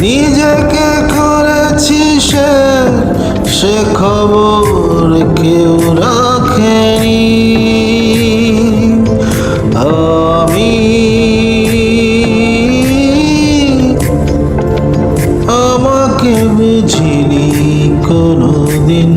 নিজেকে করেছি সে সে খবর কেউ রাখেনি। আমি আমাকে বুঝিনি কোনো দিন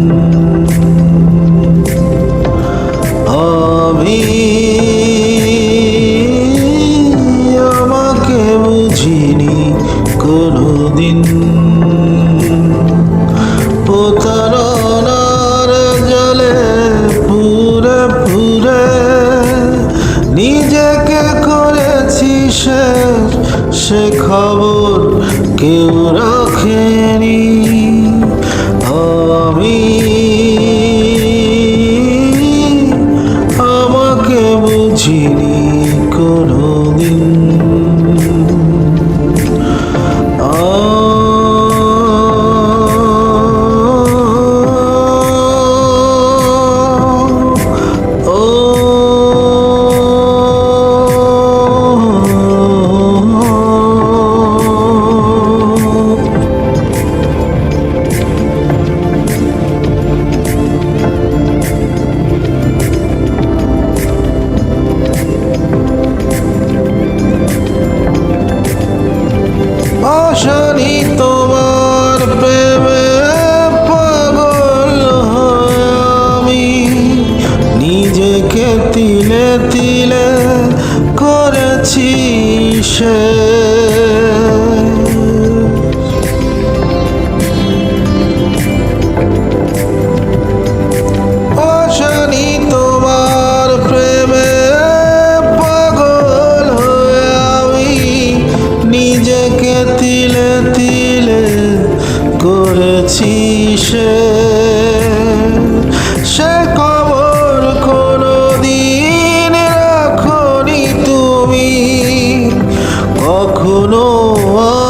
No. Oh.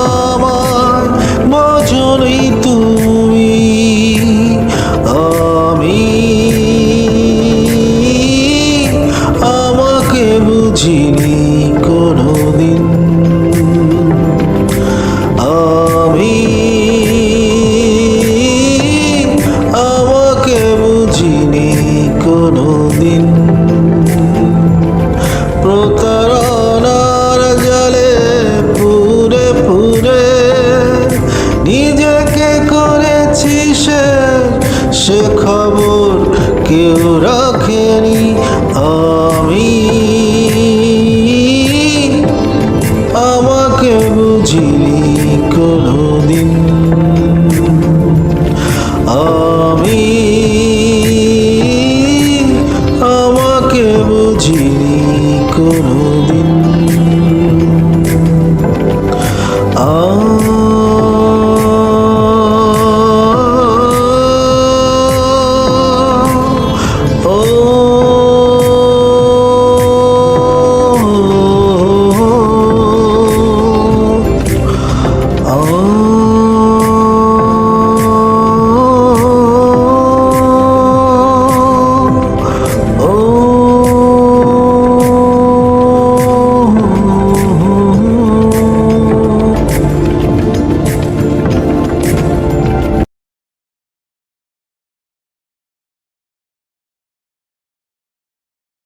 নিজেকে করেছি সে সে খবর কেউ